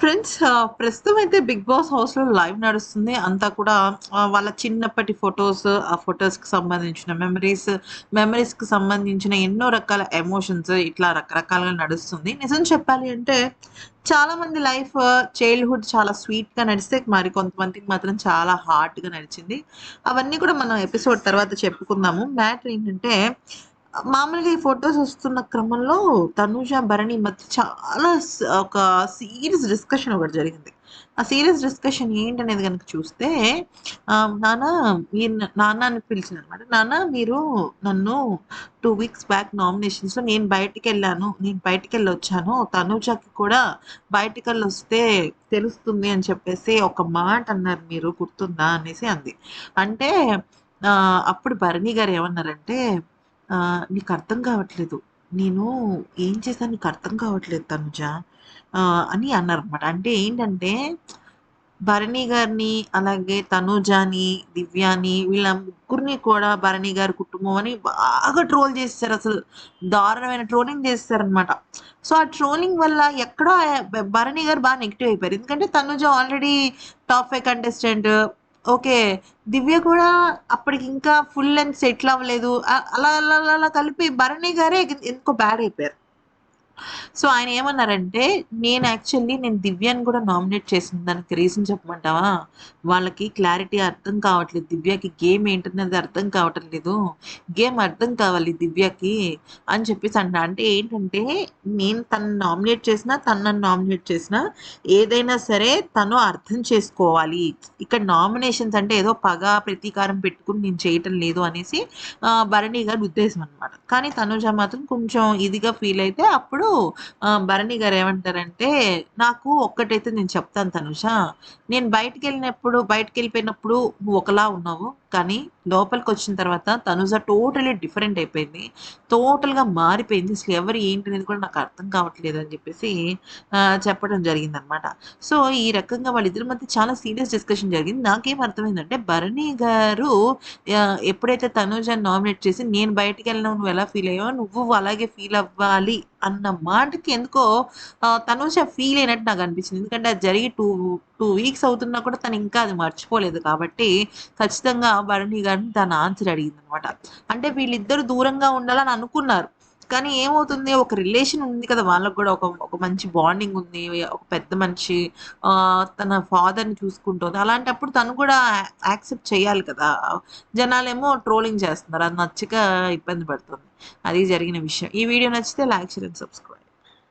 Friends ప్రస్తుతం అయితే Bigg boss హౌస్లో లైవ్ నడుస్తుంది. అంతా కూడా వాళ్ళ చిన్నప్పటి ఫొటోస్ ఆ ఫొటోస్కి సంబంధించిన మెమరీస్ మెమరీస్కి సంబంధించిన ఎన్నో రకాల ఎమోషన్స్ ఇట్లా రకరకాలుగా నడుస్తుంది. నిజం చెప్పాలి అంటే చాలా మంది లైఫ్ చైల్డ్హుడ్ చాలా స్వీట్గా నడిస్తే మరి కొంతమందికి మాత్రం చాలా హార్డ్గా నడిచింది. అవన్నీ కూడా మనం ఎపిసోడ్ తర్వాత చెప్పుకుందాము. మ్యాటర్ ఏంటంటే మామూలుగా ఈ ఫొటోస్ వస్తున్న క్రమంలో తనుజ భరణి మధ్య చాలా ఒక సీరియస్ డిస్కషన్ ఒకటి జరిగింది. ఆ సీరియస్ డిస్కషన్ ఏంటనేది కనుక చూస్తే నాన్న మీరు నాన్న అని పిలిచిన అనమాట నాన్న మీరు నన్ను టూ వీక్స్ బ్యాక్ నామినేషన్స్లో నేను బయటికి వెళ్ళాను నేను బయటికి వెళ్ళి వచ్చాను తనుజకి కూడా బయటికి వెళ్ళి వస్తే తెలుస్తుంది అని చెప్పేసి ఒక మాట అన్నారు మీరు గుర్తుందా అనేసి అంది. అంటే అప్పుడు భరణి గారు ఏమన్నారంటే నీకు అర్థం కావట్లేదు. నేను ఏం చేశాను నీకు అర్థం కావట్లేదు తనుజ అని అన్నారు అనమాట అంటే ఏంటంటే భరణి గారిని అలాగే తనుజాని దివ్యాని వీళ్ళ ముగ్గురిని కూడా భరణి గారి కుటుంబం అని బాగా ట్రోల్ చేస్తారు. అసలు దారుణమైన ట్రోలింగ్ చేస్తారనమాట సో ఆ ట్రోలింగ్ వల్ల ఎక్కడో భరణి గారు బాగా నెగిటివ్ అయిపోయారు. ఎందుకంటే Tanuja already top five contestant okay. Divya కూడా అప్పటికి ఇంకా ఫుల్ లెంత్ సెటిల్ అవ్వలేదు. అలా అలా అలా అలా కలిపి భరణి గారే ఎందుకో బ్యాడ్ అయిపోయారు. సో ఆయన ఏమన్నారంటే నేను యాక్చువల్లీ నేను దివ్యాని కూడా నామినేట్ చేసిన దానికి రీజన్ చెప్పమంటావా? వాళ్ళకి క్లారిటీ అర్థం కావట్లేదు. దివ్యకి గేమ్ ఏంటనేది అర్థం కావటం లేదు గేమ్ అర్థం కావాలి దివ్యకి అని చెప్పేసి అంట అంటే ఏంటంటే నేను తను నామినేట్ చేసినా తను నన్ను నామినేట్ చేసినా ఏదైనా సరే తను అర్థం చేసుకోవాలి. ఇక్కడ నామినేషన్స్ అంటే ఏదో పగ ప్రతీకారం పెట్టుకుని నేను చేయటం లేదు అనేసి భరణి గారి ఉద్దేశం అనమాట కానీ తనుజ మాత్రం కొంచెం ఇదిగా ఫీల్ అయితే అప్పుడు భరణి గారు ఏమంటారంటే నాకు ఒక్కటైతే నేను చెప్తాను తనుష. నేను బయటకు వెళ్ళినప్పుడు బయటకు వెళ్ళిపోయినప్పుడు నువ్వు ఒకలా ఉన్నావు. కానీ లోపలికి వచ్చిన తర్వాత తనుజ టోటలీ డిఫరెంట్ అయిపోయింది. టోటల్గా మారిపోయింది. అసలు ఎవరు ఏంటి అనేది కూడా నాకు అర్థం కావట్లేదు అని చెప్పేసి చెప్పడం చెప్పడం జరిగిందనమాట. సో ఈ రకంగా వాళ్ళిద్దరి మధ్య చాలా సీరియస్ డిస్కషన్ జరిగింది. నాకేం అర్థమైందంటే భరణి గారు ఎప్పుడైతే తనుజ నామినేట్ చేసి నేను బయటికి వెళ్ళినా నువ్వు ఎలా ఫీల్ అయ్యావో నువ్వు అలాగే ఫీల్ అవ్వాలి అన్న మాటకి ఎందుకో ఆ, తనుజ ఫీల్ అయినట్టు నాకు అనిపించింది. ఎందుకంటే అది జరిగి టూ టూ వీక్స్ అవుతున్నా కూడా తను ఇంకా అది మర్చిపోలేదు కాబట్టి ఖచ్చితంగా భరణి గారిని తన ఆన్సర్ అడిగింది అనమాట అంటే వీళ్ళిద్దరు దూరంగా ఉండాలని అనుకున్నారు. కానీ ఏమవుతుంది? ఒక రిలేషన్ ఉంది కదా వాళ్ళకు కూడా. ఒక ఒక మంచి బాండింగ్ ఉంది. ఒక పెద్ద మనిషి తన ఫాదర్ని చూసుకుంటుంది. అలాంటప్పుడు తను కూడా యాక్సెప్ట్ చేయాలి కదా. జనాలేమో ట్రోలింగ్ చేస్తున్నారు. అది నచ్చక ఇబ్బంది పడుతుంది. అది జరిగిన విషయం. ఈ వీడియో నచ్చితే లైక్ షేర్ అండ్ సబ్స్క్రైబ్.